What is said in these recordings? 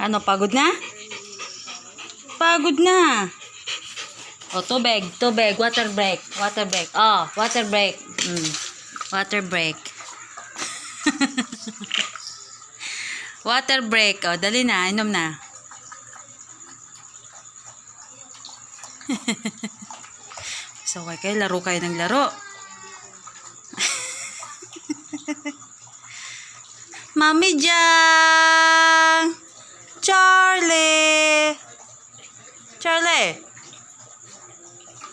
Ano, pagod na? Pagod na. O, tubig, tubig, water break, water break. Oh, water break. Mm. Water break. water break. O, dali na, inom na. so, okay kayo, laro kayo ng laro. Mami Jang!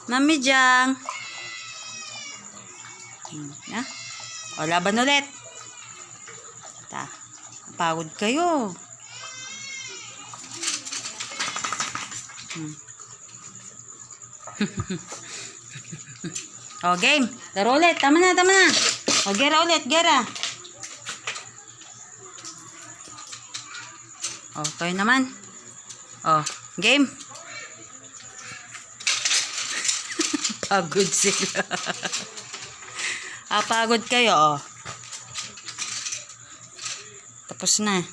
Mami Jang! Hmm, na? O, laban ulit. Ta, pagod kayo. Hmm. o, game. Laro ulit. Tama na, tama na. O, gera ulit, gera. O, kayo naman. O, game. Pagod sila. ah, pagod kayo, oh. Tapos na.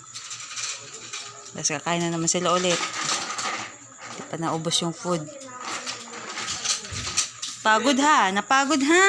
Tapos kakain na naman sila ulit. Hindi pa naubos yung food. Pagod ha? Napagod ha?